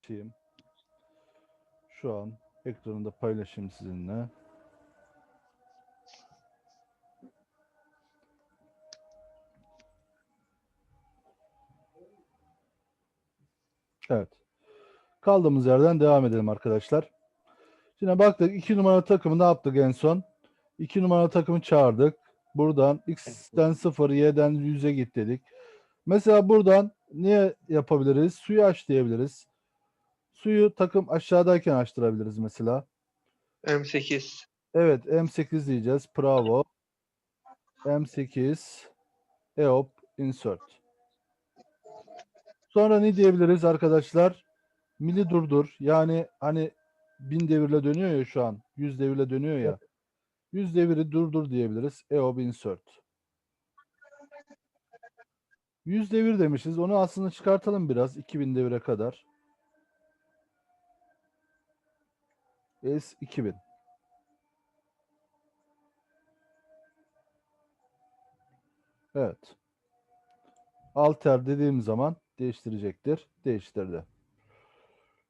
paylaşayım. Şu an ekranında paylaşayım sizinle. Evet. Kaldığımız yerden devam edelim arkadaşlar. Şimdi baktık 2 numaralı takımı ne yaptık en son? 2 numaralı takımı çağırdık. Buradan x'ten 0, y'den 100'e git dedik. Mesela buradan niye yapabiliriz? Suyu aç diyebiliriz. Suyu takım aşağıdayken açtırabiliriz mesela. M8. Evet M8 diyeceğiz. Bravo. M8 EOP insert. Sonra ne diyebiliriz arkadaşlar? Mili durdur. Yani hani bin devirle dönüyor ya şu an. Yüz devirle dönüyor ya. Yüz deviri durdur diyebiliriz. EOP insert. Yüz devir demişiz. Onu aslında çıkartalım biraz. 2000 devire kadar. S 2000. Evet. Alter dediğim zaman değiştirecektir. Değiştirdi.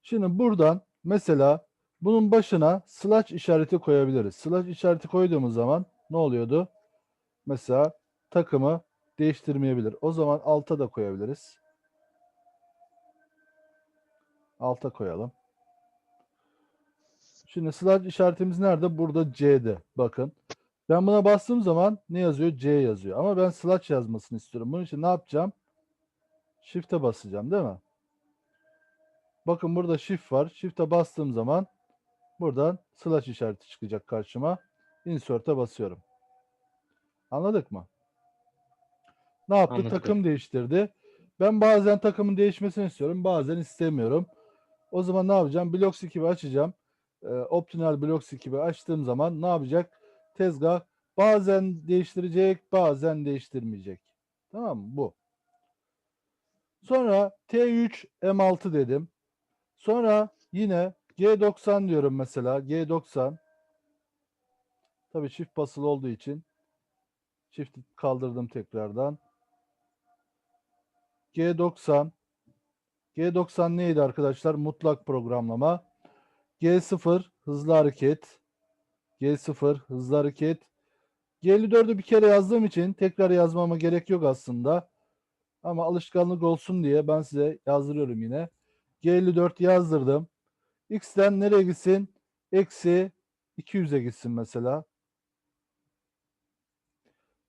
Şimdi buradan mesela bunun başına slash işareti koyabiliriz. Slash işareti koyduğumuz zaman ne oluyordu? Mesela takımı değiştirmeyebilir. O zaman alta da koyabiliriz. Alta koyalım. Şimdi slash işaretimiz nerede? Burada C'de. Bakın. Ben buna bastığım zaman ne yazıyor? C yazıyor. Ama ben slash yazmasını istiyorum. Bunun için ne yapacağım? Shift'e basacağım değil mi? Bakın burada shift var. Shift'e bastığım zaman buradan slash işareti çıkacak karşıma. Insert'e basıyorum. Anladık mı? Ne yaptı? Anladık. Takım değiştirdi. Ben bazen takımın değişmesini istiyorum. Bazen istemiyorum. O zaman ne yapacağım? Blocks ekibi açacağım. Ee, Optional Blocks ekibi açtığım zaman ne yapacak? Tezgah bazen değiştirecek, bazen değiştirmeyecek. Tamam mı? Bu. Sonra T3 M6 dedim. Sonra yine G90 diyorum mesela. G90. Tabii çift basılı olduğu için çift kaldırdım tekrardan. G90 G90 neydi arkadaşlar? Mutlak programlama. G0 hızlı hareket. G0 hızlı hareket. G54'ü bir kere yazdığım için tekrar yazmama gerek yok aslında. Ama alışkanlık olsun diye ben size yazdırıyorum yine. G54 yazdırdım. X'ten nereye gitsin? Eksi 200'e gitsin mesela.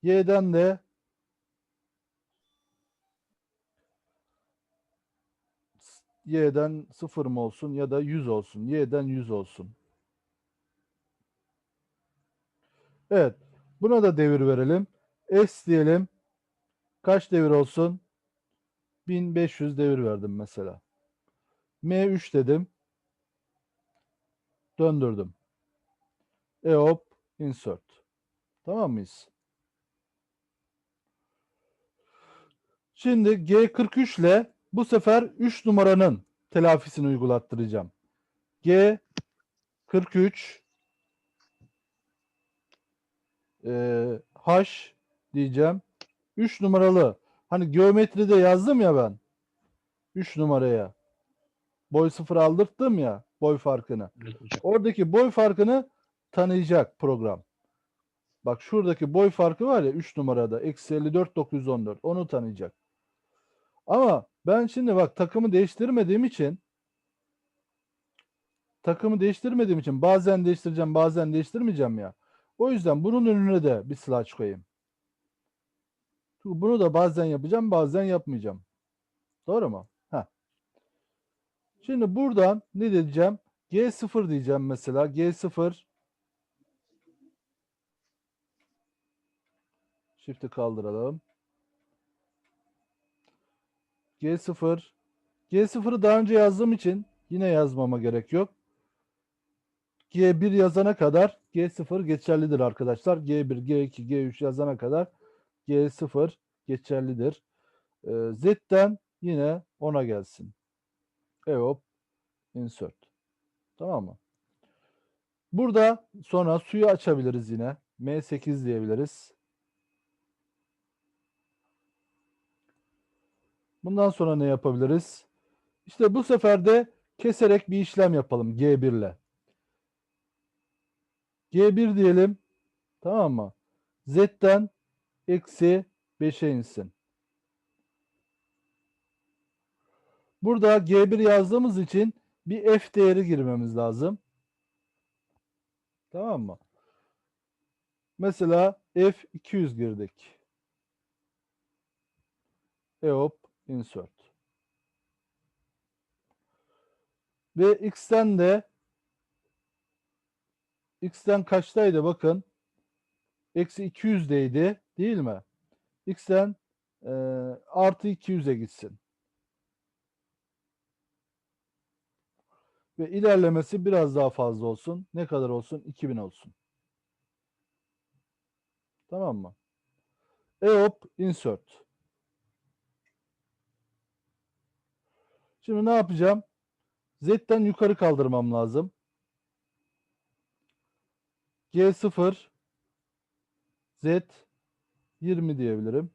Y'den de Y'den 0 mı olsun ya da 100 olsun. Y'den 100 olsun. Evet. Buna da devir verelim. S diyelim. Kaç devir olsun? 1500 devir verdim mesela. M3 dedim. Döndürdüm. EOP insert. Tamam mıyız? Şimdi G43 ile bu sefer 3 numaranın telafisini uygulattıracağım. G43 e, H diyeceğim. 3 numaralı. Hani geometride yazdım ya ben. 3 numaraya. Boy sıfır aldırttım ya boy farkını. Oradaki boy farkını tanıyacak program. Bak şuradaki boy farkı var ya 3 numarada. Eksi 54 914. Onu tanıyacak. Ama ben şimdi bak takımı değiştirmediğim için takımı değiştirmediğim için bazen değiştireceğim bazen değiştirmeyeceğim ya. O yüzden bunun önüne de bir slash koyayım. Bunu da bazen yapacağım bazen yapmayacağım. Doğru mu? Heh. Şimdi buradan ne diyeceğim? G0 diyeceğim mesela. G0 Shift'i kaldıralım. G0 G0'ı daha önce yazdığım için yine yazmama gerek yok. G1 yazana kadar G0 geçerlidir arkadaşlar. G1, G2, G3 yazana kadar G0 geçerlidir. Ee, Z'den yine 10'a gelsin. EOP insert. Tamam mı? Burada sonra suyu açabiliriz yine. M8 diyebiliriz. Bundan sonra ne yapabiliriz? İşte bu sefer de keserek bir işlem yapalım G1 ile. G1 diyelim. Tamam mı? Z'den eksi 5'e insin. Burada G1 yazdığımız için bir F değeri girmemiz lazım. Tamam mı? Mesela F200 girdik. EOP insert. Ve X'ten de X'ten kaçtaydı bakın. Eksi 200'deydi değil mi? X'ten e, artı 200'e gitsin. Ve ilerlemesi biraz daha fazla olsun. Ne kadar olsun? 2000 olsun. Tamam mı? EOP insert. Şimdi ne yapacağım? Z'den yukarı kaldırmam lazım. G0 Z 20 diyebilirim.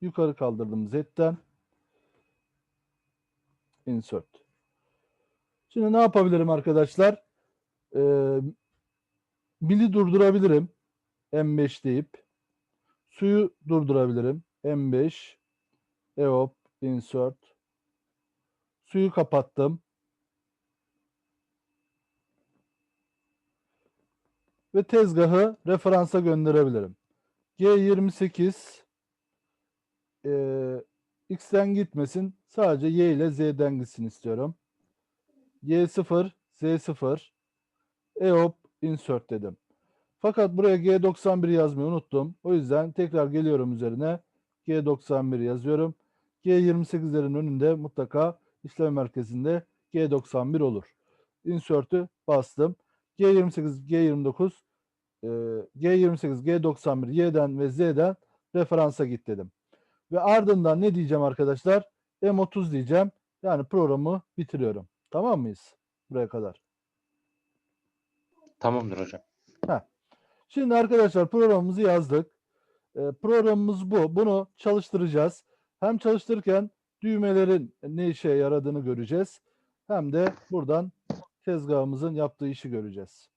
Yukarı kaldırdım Z'den. Insert. Şimdi ne yapabilirim arkadaşlar? Ee, mili durdurabilirim. M5 deyip. Suyu durdurabilirim. M5 EOP insert. Suyu kapattım. Ve tezgahı referansa gönderebilirim. G28 eee, X'ten gitmesin. Sadece Y ile Z'den gitsin istiyorum. Y0 Z0 EOP insert dedim. Fakat buraya G91 yazmayı unuttum. O yüzden tekrar geliyorum üzerine. G91 yazıyorum. G28'lerin önünde mutlaka işlem merkezinde G91 olur. Insert'ü bastım. G28, G29, e, G28, G91, Y'den ve Z'den referansa git dedim. Ve ardından ne diyeceğim arkadaşlar? M30 diyeceğim. Yani programı bitiriyorum. Tamam mıyız? Buraya kadar. Tamamdır hocam. Şimdi arkadaşlar programımızı yazdık. Ee, programımız bu. Bunu çalıştıracağız. Hem çalıştırırken düğmelerin ne işe yaradığını göreceğiz. Hem de buradan tezgahımızın yaptığı işi göreceğiz.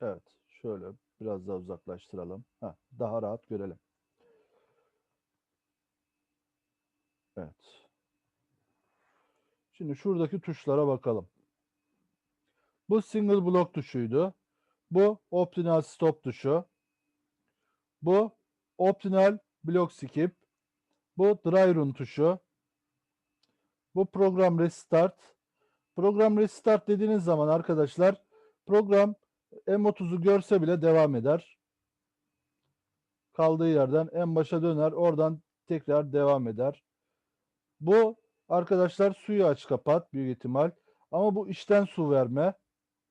Evet. Şöyle biraz daha uzaklaştıralım. Heh, daha rahat görelim. Evet. Şimdi şuradaki tuşlara bakalım. Bu single block tuşuydu. Bu optional stop tuşu. Bu optional block skip. Bu dry run tuşu. Bu program restart. Program restart dediğiniz zaman arkadaşlar program M30'u görse bile devam eder. Kaldığı yerden en başa döner. Oradan tekrar devam eder. Bu arkadaşlar suyu aç kapat büyük ihtimal. Ama bu içten su verme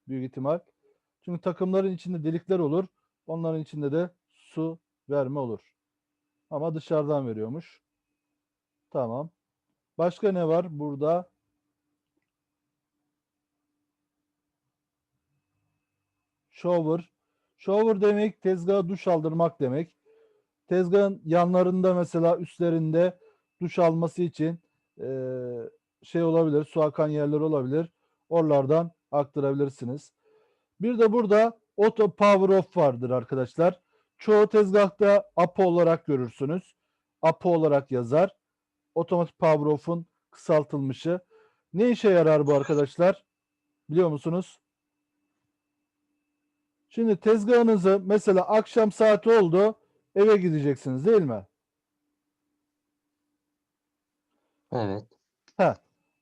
büyük ihtimal. Çünkü takımların içinde delikler olur. Onların içinde de su verme olur. Ama dışarıdan veriyormuş. Tamam. Başka ne var burada? Shower. Shower demek tezgaha duş aldırmak demek. Tezgahın yanlarında mesela üstlerinde duş alması için eee, şey olabilir, su akan yerler olabilir. Oralardan aktarabilirsiniz. Bir de burada auto power off vardır arkadaşlar. Çoğu tezgahta APO olarak görürsünüz. APO olarak yazar. Automatic power off'un kısaltılmışı. Ne işe yarar bu arkadaşlar? Biliyor musunuz? Şimdi tezgahınızı mesela akşam saati oldu eve gideceksiniz değil mi? Evet.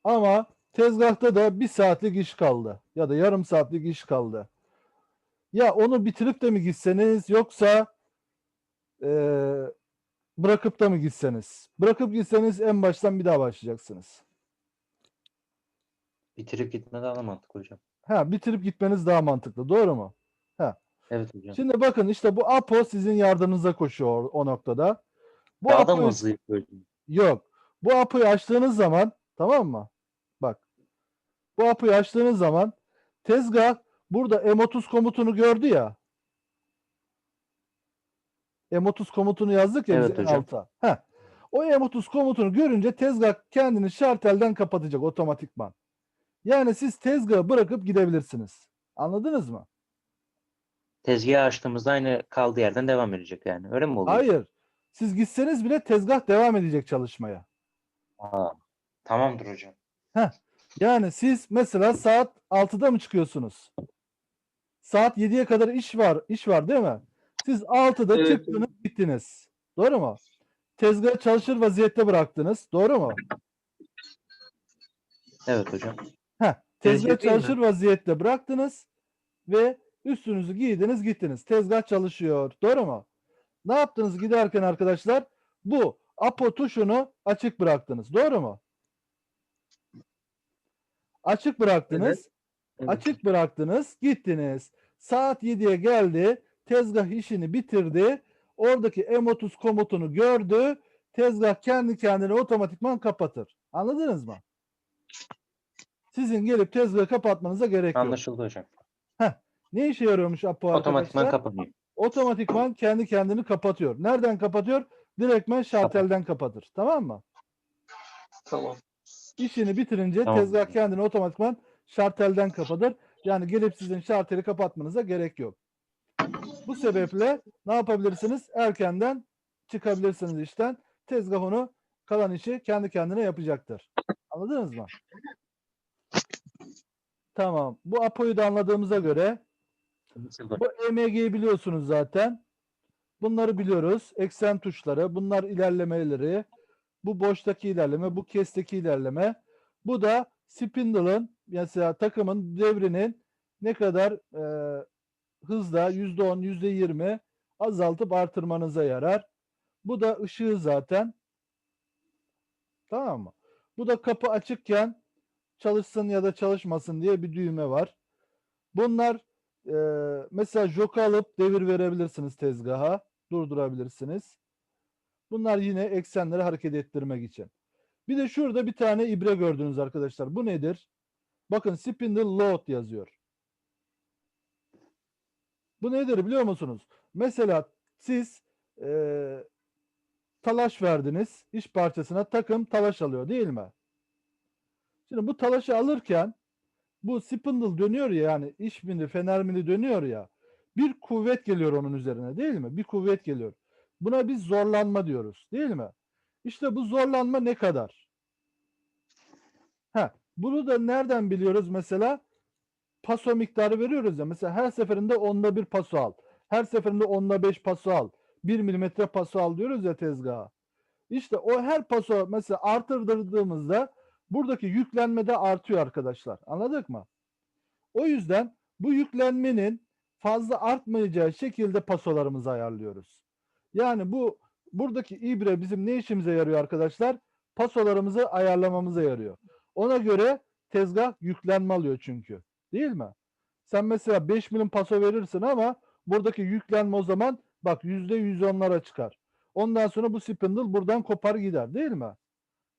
Ama tezgahta da bir saatlik iş kaldı ya da yarım saatlik iş kaldı. Ya onu bitirip de mi gitseniz yoksa eee, bırakıp da mı gitseniz? Bırakıp gitseniz en baştan bir daha başlayacaksınız. Bitirip gitme daha da mantıklı hocam. Ha, bitirip gitmeniz daha mantıklı. Doğru mu? Evet hocam. Şimdi bakın işte bu APO sizin yardımınıza koşuyor o, noktada. Bu daha da mı APO'yu- hızlı yapıyor hocam? Yok. Bu APO'yu açtığınız zaman tamam mı? Bak. Bu APO'yu açtığınız zaman tezgah burada M30 komutunu gördü ya. M30 komutunu yazdık ya Evet biz hocam. alta. Heh. O M30 komutunu görünce tezgah kendini şartelden kapatacak otomatikman. Yani siz tezgahı bırakıp gidebilirsiniz. Anladınız mı? Tezgahı açtığımızda aynı kaldığı yerden devam edecek yani. Öyle mi oluyor? Hayır. Siz gitseniz bile tezgah devam edecek çalışmaya. Aa, tamamdır hocam. Yani siz mesela saat 6'da mı çıkıyorsunuz? Saat 7'ye kadar iş var, iş var değil mi? Siz 6'da Evet. çıktınız, gittiniz. Doğru mu? Tezgahı çalışır vaziyette bıraktınız. Doğru mu? Evet hocam. Heh, tezgah Tezgah değil mi? çalışır vaziyette bıraktınız ve üstünüzü giydiniz, gittiniz. Tezgah çalışıyor. Doğru mu? Ne yaptınız giderken arkadaşlar? Bu Apo tuşunu açık bıraktınız. Doğru mu? Açık bıraktınız. Evet. Açık bıraktınız, gittiniz. Saat 7'ye geldi, tezgah işini bitirdi. Oradaki M30 komutunu gördü. Tezgah kendi kendine otomatikman kapatır. Anladınız mı? Sizin gelip tezgahı kapatmanıza gerek yok. Anlaşıldı hocam. Ne işe yarıyormuş Apo Otomatikman arkadaşlar? kapanıyor. Otomatikman kendi kendini kapatıyor. Nereden kapatıyor? Direktmen şartelden kapatır. Tamam mı? Tamam. İşini bitirince Tamam. tezgah kendini otomatikman şartelden kapatır. Yani gelip sizin şarteli kapatmanıza gerek yok. Bu sebeple ne yapabilirsiniz? Erkenden çıkabilirsiniz işten. Tezgah onu kalan işi kendi kendine yapacaktır. Anladınız mı? Tamam. Bu APO'yu da anladığımıza göre bu EMG'yi biliyorsunuz zaten. Bunları biliyoruz. Eksen tuşları, bunlar ilerlemeleri. Bu boştaki ilerleme, bu kesteki ilerleme. Bu da spindle'ın mesela takımın devrinin ne kadar e, hızla %10, %20 azaltıp artırmanıza yarar. Bu da ışığı zaten. Tamam mı? Bu da kapı açıkken çalışsın ya da çalışmasın diye bir düğme var. Bunlar e, mesela joku alıp devir verebilirsiniz tezgaha. Durdurabilirsiniz. Bunlar yine eksenleri hareket ettirmek için. Bir de şurada bir tane ibre gördünüz arkadaşlar. Bu nedir? Bakın spindle load yazıyor. Bu nedir biliyor musunuz? Mesela siz e, talaş verdiniz. iş parçasına takım talaş alıyor değil mi? Şimdi bu talaşı alırken bu spindle dönüyor ya yani iş mini fener mini dönüyor ya bir kuvvet geliyor onun üzerine değil mi? Bir kuvvet geliyor. Buna biz zorlanma diyoruz değil mi? İşte bu zorlanma ne kadar? Ha, bunu da nereden biliyoruz mesela? Paso miktarı veriyoruz ya. Mesela her seferinde onda bir paso al. Her seferinde onda beş paso al. Bir milimetre paso al diyoruz ya tezgaha. İşte o her paso mesela artırdırdığımızda buradaki yüklenme de artıyor arkadaşlar. Anladık mı? O yüzden bu yüklenmenin fazla artmayacağı şekilde pasolarımızı ayarlıyoruz. Yani bu buradaki ibre bizim ne işimize yarıyor arkadaşlar? Pasolarımızı ayarlamamıza yarıyor. Ona göre tezgah yüklenme alıyor çünkü. Değil mi? Sen mesela 5 milim paso verirsin ama buradaki yüklenme o zaman bak %110'lara çıkar. Ondan sonra bu spindle buradan kopar gider değil mi?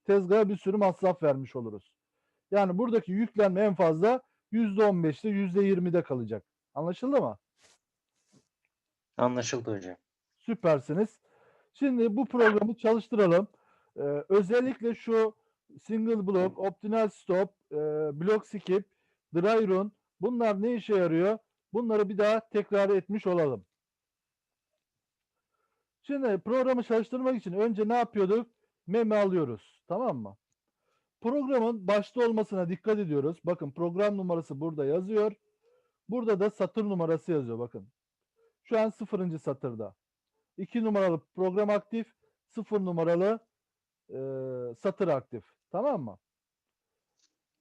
Tezgaha bir sürü masraf vermiş oluruz. Yani buradaki yüklenme en fazla %15'te %20'de kalacak. Anlaşıldı mı? Anlaşıldı hocam. Süpersiniz. Şimdi bu programı çalıştıralım. Ee, özellikle şu single block, optional stop, e, block skip, dry run bunlar ne işe yarıyor? Bunları bir daha tekrar etmiş olalım. Şimdi programı çalıştırmak için önce ne yapıyorduk? Meme alıyoruz. Tamam mı? Programın başta olmasına dikkat ediyoruz. Bakın program numarası burada yazıyor. Burada da satır numarası yazıyor bakın. Şu an sıfırıncı satırda. 2 numaralı program aktif, 0 numaralı e, satır aktif. Tamam mı?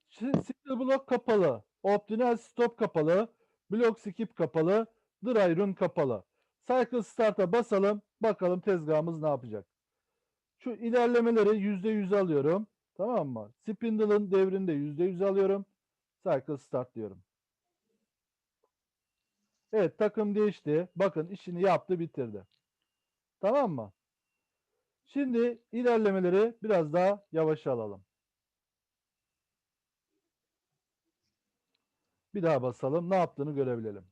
Single block kapalı, optional stop kapalı, block skip kapalı, dry run kapalı. Cycle start'a basalım. Bakalım tezgahımız ne yapacak. Şu ilerlemeleri %100 alıyorum. Tamam mı? Spindle'ın devrinde %100 alıyorum. Cycle start diyorum. Evet takım değişti. Bakın işini yaptı bitirdi. Tamam mı? Şimdi ilerlemeleri biraz daha yavaş alalım. Bir daha basalım. Ne yaptığını görebilelim.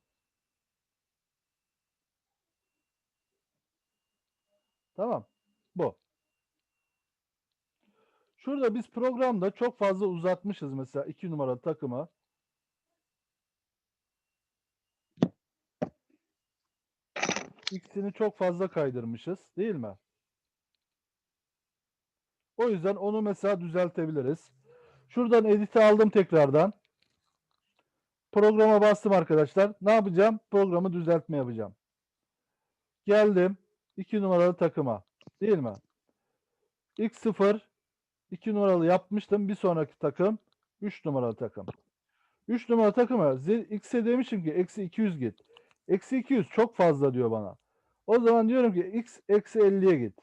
Tamam. Bu. Şurada biz programda çok fazla uzatmışız mesela 2 numaralı takıma. X'ini çok fazla kaydırmışız değil mi? O yüzden onu mesela düzeltebiliriz. Şuradan edit'i aldım tekrardan. Programa bastım arkadaşlar. Ne yapacağım? Programı düzeltme yapacağım. Geldim 2 numaralı takıma. Değil mi? X0 2 numaralı yapmıştım. Bir sonraki takım 3 numaralı takım. 3 numaralı takıma X'e demişim ki eksi 200 git. Eksi 200 çok fazla diyor bana. O zaman diyorum ki X eksi 50'ye git.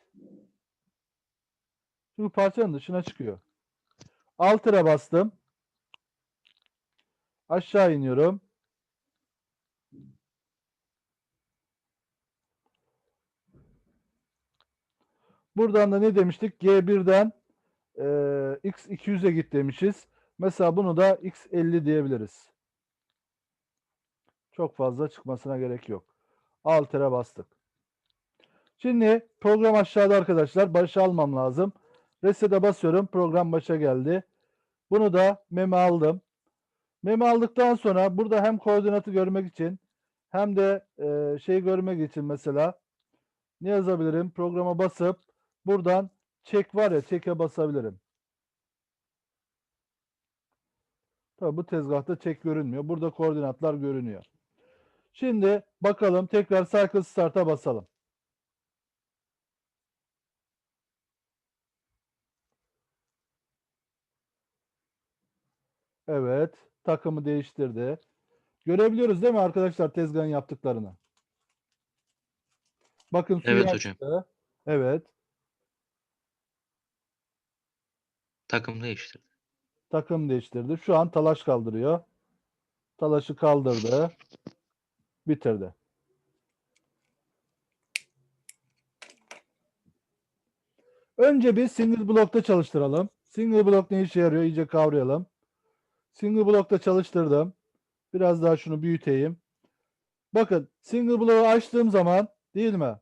Çünkü parçanın dışına çıkıyor. Alter'a bastım. Aşağı iniyorum. Buradan da ne demiştik? G1'den eee, X 200'e git demişiz. Mesela bunu da X 50 diyebiliriz. Çok fazla çıkmasına gerek yok. Alter'e bastık. Şimdi program aşağıda arkadaşlar. Başa almam lazım. Reset'e basıyorum. Program başa geldi. Bunu da meme aldım. Meme aldıktan sonra burada hem koordinatı görmek için hem de e, şey görmek için mesela ne yazabilirim? Programa basıp buradan çek var ya çeke basabilirim. Tabii bu tezgahta çek görünmüyor. Burada koordinatlar görünüyor. Şimdi bakalım tekrar Cycle Start'a basalım. Evet. Takımı değiştirdi. Görebiliyoruz değil mi arkadaşlar tezgahın yaptıklarını? Bakın suyu Evet hocam. açtı. Evet. Takım değiştirdi. Takım değiştirdi. Şu an talaş kaldırıyor. Talaşı kaldırdı. Bitirdi. Önce bir single block'ta çalıştıralım. Single block ne işe yarıyor? İyice kavrayalım. Single block'ta çalıştırdım. Biraz daha şunu büyüteyim. Bakın single block'u açtığım zaman değil mi?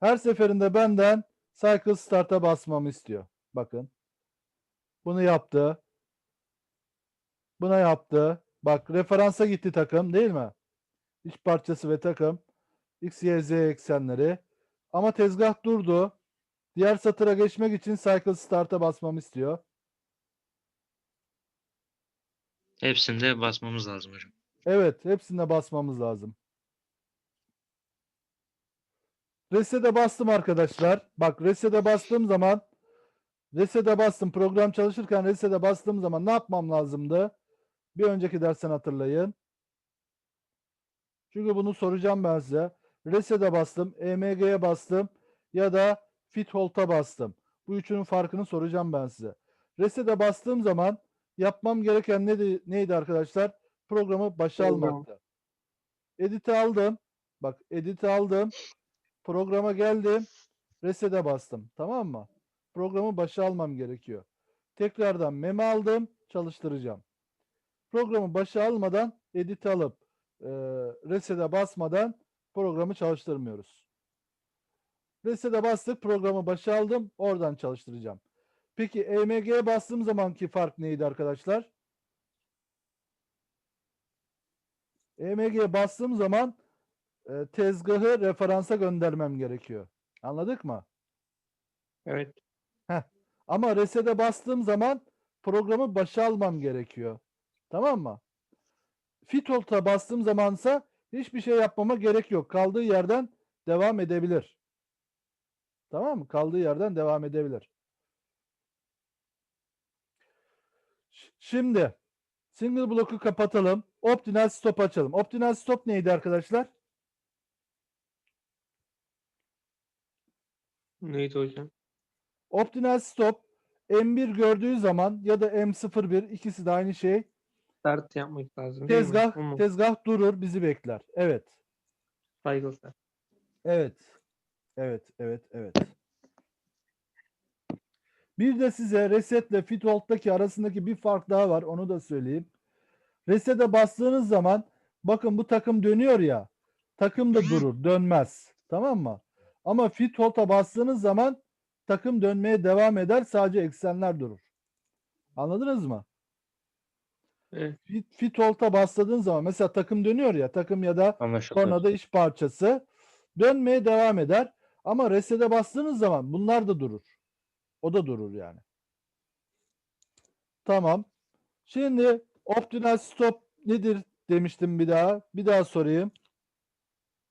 Her seferinde benden cycle start'a basmamı istiyor. Bakın. Bunu yaptı. Buna yaptı. Bak referansa gitti takım değil mi? İç parçası ve takım. X, Y, Z eksenleri. Ama tezgah durdu. Diğer satıra geçmek için cycle start'a basmamı istiyor. Hepsinde basmamız lazım hocam. Evet, hepsine basmamız lazım. Reset'e bastım arkadaşlar. Bak reset'e bastığım zaman reset'e bastım. Program çalışırken reset'e bastığım zaman ne yapmam lazımdı? Bir önceki dersten hatırlayın. Çünkü bunu soracağım ben size. Reset'e bastım, EMG'ye bastım ya da Fit Hold'a bastım. Bu üçünün farkını soracağım ben size. Reset'e bastığım zaman yapmam gereken neydi, neydi arkadaşlar? Programı başa almaktı. Edit'i aldım. Bak edit'i aldım. Programa geldim. Reset'e bastım. Tamam mı? Programı başa almam gerekiyor. Tekrardan meme aldım. Çalıştıracağım. Programı başa almadan edit'i alıp e, reset'e basmadan programı çalıştırmıyoruz. Reset'e bastık. Programı başa aldım. Oradan çalıştıracağım. Peki EMG'ye bastığım zamanki fark neydi arkadaşlar? EMG'ye bastığım zaman e, tezgahı referansa göndermem gerekiyor. Anladık mı? Evet. Ama reset'e bastığım zaman programı başa almam gerekiyor. Tamam mı? Fitolt'a bastığım zamansa hiçbir şey yapmama gerek yok. Kaldığı yerden devam edebilir. Tamam mı? Kaldığı yerden devam edebilir. Şimdi single block'u kapatalım. Optinal stop açalım. Optinal stop neydi arkadaşlar? Neydi hocam? Optinal stop M1 gördüğü zaman ya da M01 ikisi de aynı şey. Start yapmak lazım değil mi? Tezgah tezgah durur, bizi bekler. Evet. Start. Evet. Evet, evet, evet. Bir de size reset ile fit hold'daki arasındaki bir fark daha var. Onu da söyleyeyim. Reset'e bastığınız zaman bakın bu takım dönüyor ya. Takım da durur, dönmez. Tamam mı? Ama fit hold'a bastığınız zaman takım dönmeye devam eder. Sadece eksenler durur. Anladınız mı? Evet. Fit, fit holt'a bastığın zaman mesela takım dönüyor ya takım ya da Anlaşıldı. tornada iş parçası dönmeye devam eder. Ama reset'e bastığınız zaman bunlar da durur. O da durur yani. Tamam. Şimdi optimal stop nedir demiştim bir daha. Bir daha sorayım.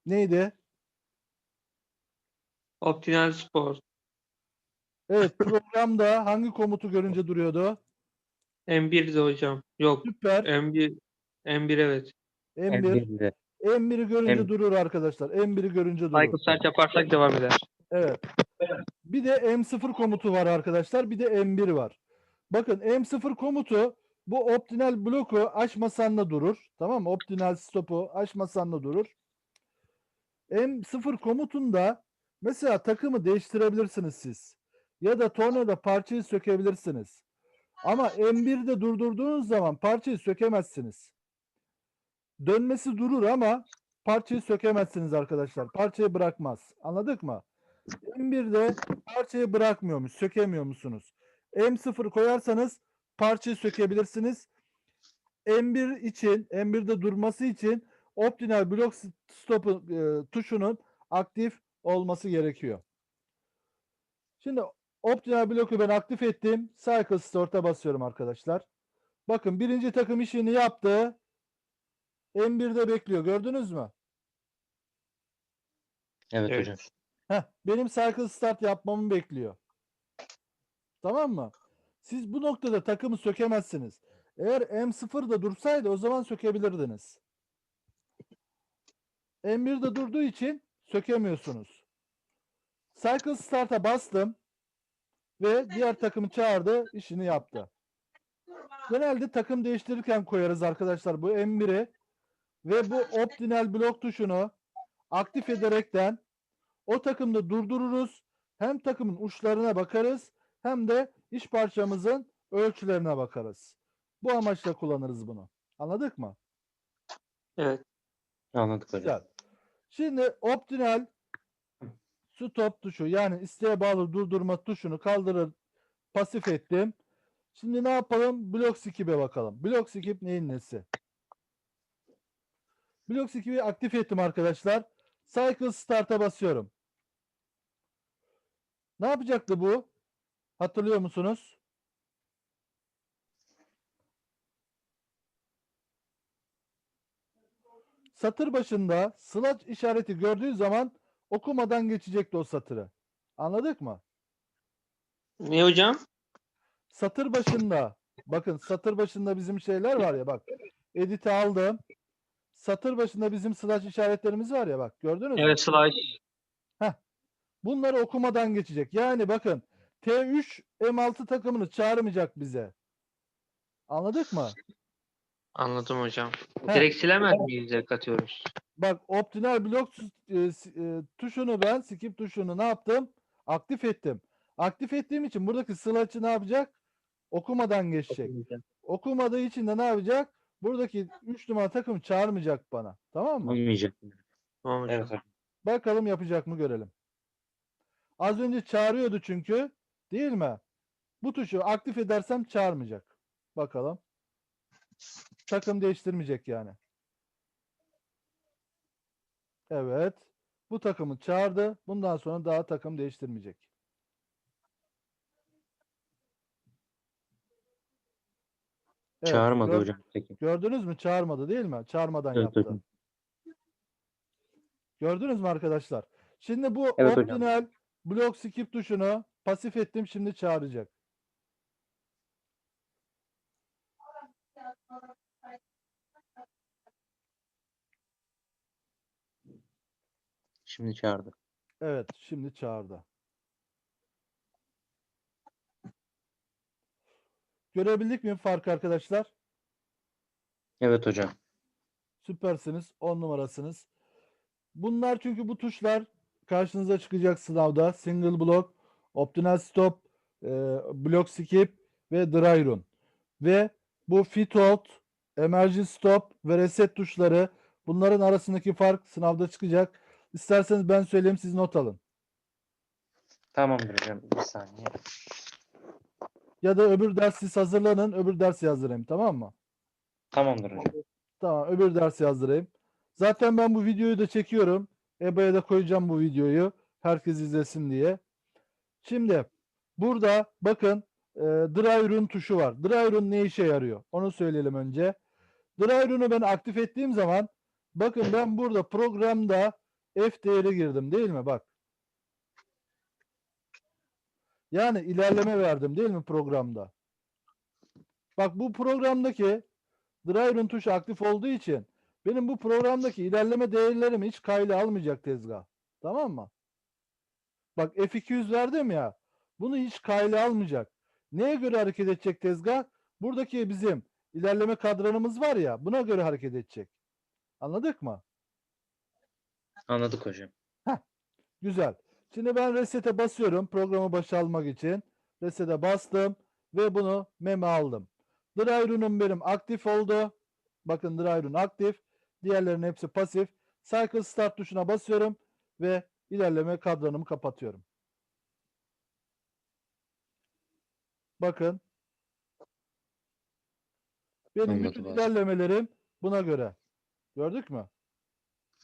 Neydi? Optimal Sport. Evet programda hangi komutu görünce duruyordu? M1'de hocam. Yok. Süper. M1. M1 evet. M1. M1'de. M1'i görünce M- durur arkadaşlar. M1'i görünce durur. Cycle search yaparsak devam eder. Evet. Bir de M0 komutu var arkadaşlar. Bir de M1 var. Bakın M0 komutu bu optinal bloku aşmasan da durur. Tamam mı? Optinal stopu aşmasan da durur. M0 komutunda mesela takımı değiştirebilirsiniz siz. Ya da tornada parçayı sökebilirsiniz. Ama M1'de durdurduğunuz zaman parçayı sökemezsiniz. Dönmesi durur ama parçayı sökemezsiniz arkadaşlar. Parçayı bırakmaz. Anladık mı? M1'de parçayı bırakmıyormuş, sökemiyor musunuz? M0 koyarsanız parçayı sökebilirsiniz. M1 için, M1'de durması için optimal blok stop e, tuşunun aktif olması gerekiyor. Şimdi optimal bloku ben aktif ettim. Cycle Start'a basıyorum arkadaşlar. Bakın birinci takım işini yaptı. M1'de bekliyor. Gördünüz mü? Evet, Evet. hocam. Heh, benim cycle start yapmamı bekliyor. Tamam mı? Siz bu noktada takımı sökemezsiniz. Eğer M0'da dursaydı o zaman sökebilirdiniz. M1'de durduğu için sökemiyorsunuz. Cycle start'a bastım ve diğer takımı çağırdı, işini yaptı. Genelde takım değiştirirken koyarız arkadaşlar bu M1'i ve bu optinal blok tuşunu aktif ederekten o takımda durdururuz. Hem takımın uçlarına bakarız hem de iş parçamızın ölçülerine bakarız. Bu amaçla kullanırız bunu. Anladık mı? Evet. Anladık hocam. Güzel. Şimdi optimal stop tuşu yani isteğe bağlı durdurma tuşunu kaldırır pasif ettim. Şimdi ne yapalım? Block skip'e bakalım. Block skip neyin nesi? Block skip'i aktif ettim arkadaşlar. Cycle start'a basıyorum. Ne yapacaktı bu? Hatırlıyor musunuz? Satır başında slash işareti gördüğü zaman okumadan geçecekti o satırı. Anladık mı? Ne hocam? Satır başında bakın satır başında bizim şeyler var ya bak. Edit'i aldım. Satır başında bizim slash işaretlerimiz var ya bak gördünüz mü? Evet slash. Bunları okumadan geçecek. Yani bakın T3 M6 takımını çağırmayacak bize. Anladık mı? Anladım hocam. Heh. Direkt silemez miyiz direkt atıyoruz? Bak optimal blok e, e, tuşunu ben skip tuşunu ne yaptım? Aktif ettim. Aktif ettiğim için buradaki slash'ı ne yapacak? Okumadan geçecek. Okumadığı için de ne yapacak? Buradaki 3 numara takım çağırmayacak bana. Tamam mı? Olmayacak. Tamam hocam. Evet hocam. Bakalım yapacak mı görelim. Az önce çağırıyordu çünkü. Değil mi? Bu tuşu aktif edersem çağırmayacak. Bakalım. Takım değiştirmeyecek yani. Evet. Bu takımı çağırdı. Bundan sonra daha takım değiştirmeyecek. Evet, Çağırmadı gör- hocam. Peki. Gördünüz mü? Çağırmadı değil mi? Çağırmadan Evet yaptı. hocam. Gördünüz mü arkadaşlar? Şimdi bu Evet hocam. optimal block skip tuşunu pasif ettim şimdi çağıracak. Şimdi çağırdı. Evet şimdi çağırdı. Görebildik mi farkı arkadaşlar? Evet hocam. Süpersiniz. 10 numarasınız. Bunlar çünkü bu tuşlar karşınıza çıkacak sınavda. Single block, optional stop, e, block skip ve dry run. Ve bu fit hold, emergency stop ve reset tuşları bunların arasındaki fark sınavda çıkacak. İsterseniz ben söyleyeyim siz not alın. Tamamdır hocam. Bir saniye. Ya da öbür ders siz hazırlanın, öbür ders yazdırayım tamam mı? Tamamdır hocam. Tamam, öbür ders yazdırayım. Zaten ben bu videoyu da çekiyorum. EBA'ya da koyacağım bu videoyu. Herkes izlesin diye. Şimdi burada bakın e, dry run tuşu var. Dry run ne işe yarıyor? Onu söyleyelim önce. Dry run'u ben aktif ettiğim zaman bakın ben burada programda f değeri girdim değil mi? Bak. Yani ilerleme verdim değil mi programda? Bak bu programdaki dry run tuşu aktif olduğu için benim bu programdaki ilerleme değerlerimi hiç kayda almayacak tezgah. Tamam mı? Bak F200 verdim ya. Bunu hiç kayda almayacak. Neye göre hareket edecek tezgah? Buradaki bizim ilerleme kadranımız var ya. Buna göre hareket edecek. Anladık mı? Anladık hocam. Güzel. Şimdi ben reset'e basıyorum programı başa almak için. Reset'e bastım ve bunu meme aldım. Dry run'um benim aktif oldu. Bakın dry run aktif. Diğerlerinin hepsi pasif. Cycle start tuşuna basıyorum ve ilerleme kadranımı kapatıyorum. Bakın. Benim Anladım bütün abi. ilerlemelerim buna göre. Gördük mü?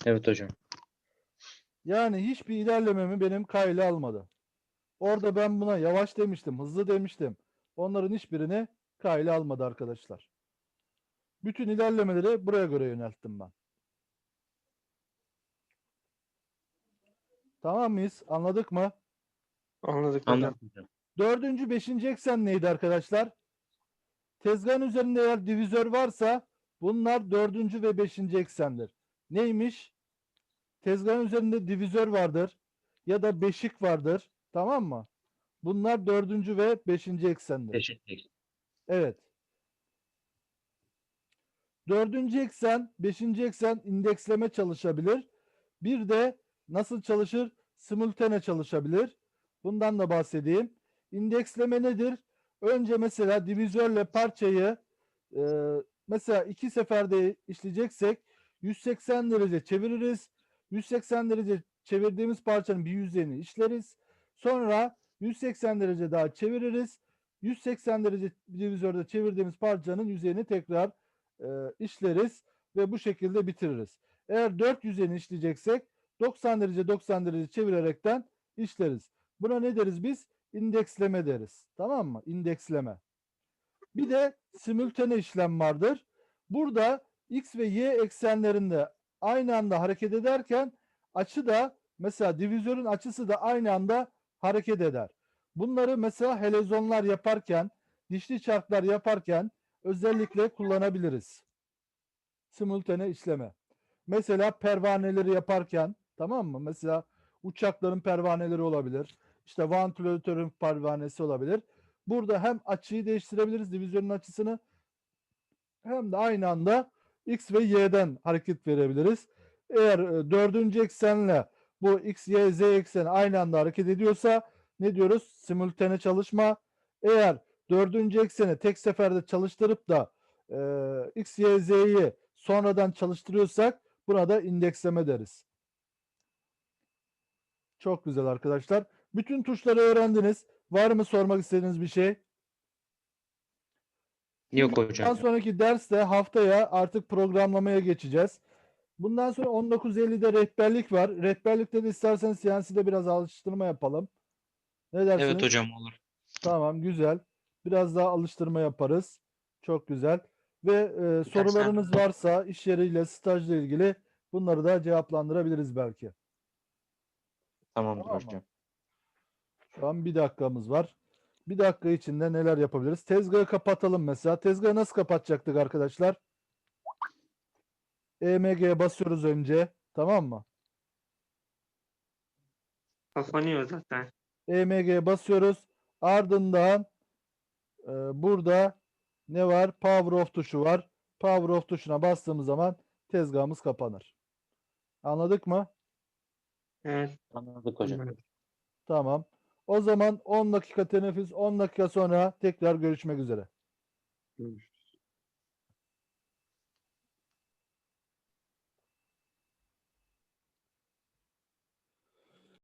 Evet hocam. Yani hiçbir ilerlememi benim kayla almadı. Orada ben buna yavaş demiştim, hızlı demiştim. Onların hiçbirini kayla almadı arkadaşlar. Bütün ilerlemeleri buraya göre yönelttim ben. Tamam mıyız? Anladık mı? Anladık. Anladım. Dördüncü, beşinci eksen neydi arkadaşlar? Tezgahın üzerinde eğer divizör varsa bunlar dördüncü ve beşinci eksendir. Neymiş? Tezgahın üzerinde divizör vardır ya da beşik vardır. Tamam mı? Bunlar dördüncü ve beşinci eksendir. Teşekkür Evet. Dördüncü eksen, beşinci eksen indeksleme çalışabilir. Bir de nasıl çalışır? Simultane çalışabilir. Bundan da bahsedeyim. İndeksleme nedir? Önce mesela divizörle parçayı e, mesela iki seferde işleyeceksek 180 derece çeviririz. 180 derece çevirdiğimiz parçanın bir yüzeyini işleriz. Sonra 180 derece daha çeviririz. 180 derece divizörde çevirdiğimiz parçanın yüzeyini tekrar e, işleriz ve bu şekilde bitiririz. Eğer 4 yüzeyini işleyeceksek 90 derece 90 derece çevirerekten işleriz. Buna ne deriz biz? İndeksleme deriz. Tamam mı? İndeksleme. Bir de simültane işlem vardır. Burada x ve y eksenlerinde aynı anda hareket ederken açı da mesela divizörün açısı da aynı anda hareket eder. Bunları mesela helezonlar yaparken, dişli çarklar yaparken özellikle kullanabiliriz. Simultane işleme. Mesela pervaneleri yaparken tamam mı? Mesela uçakların pervaneleri olabilir. İşte vantilatörün pervanesi olabilir. Burada hem açıyı değiştirebiliriz divizörün açısını hem de aynı anda x ve y'den hareket verebiliriz. Eğer e, dördüncü eksenle bu x, y, z ekseni aynı anda hareket ediyorsa ne diyoruz? Simultane çalışma. Eğer dördüncü ekseni tek seferde çalıştırıp da e, x, y, z'yi sonradan çalıştırıyorsak buna da indeksleme deriz. Çok güzel arkadaşlar. Bütün tuşları öğrendiniz. Var mı sormak istediğiniz bir şey? Yok Bundan hocam. sonraki derste haftaya artık programlamaya geçeceğiz. Bundan sonra 19.50'de rehberlik var. Rehberlikte de isterseniz CNC'de biraz alıştırma yapalım. Ne dersiniz? Evet hocam olur. Tamam güzel. Biraz daha alıştırma yaparız. Çok güzel. Ve e, sorularınız varsa iş yeriyle, stajla ilgili bunları da cevaplandırabiliriz belki. Tamamdır Tamam hocam. Şu an bir dakikamız var. Bir dakika içinde neler yapabiliriz? Tezgahı kapatalım mesela. Tezgahı nasıl kapatacaktık arkadaşlar? EMG'ye basıyoruz önce. Tamam mı? Kapanıyor zaten. EMG'ye basıyoruz. Ardından e, burada ne var? Power off tuşu var. Power off tuşuna bastığımız zaman tezgahımız kapanır. Anladık mı? Evet. Anladık hocam. Tamam. O zaman 10 dakika teneffüs, 10 dakika sonra tekrar görüşmek üzere. Görüşürüz.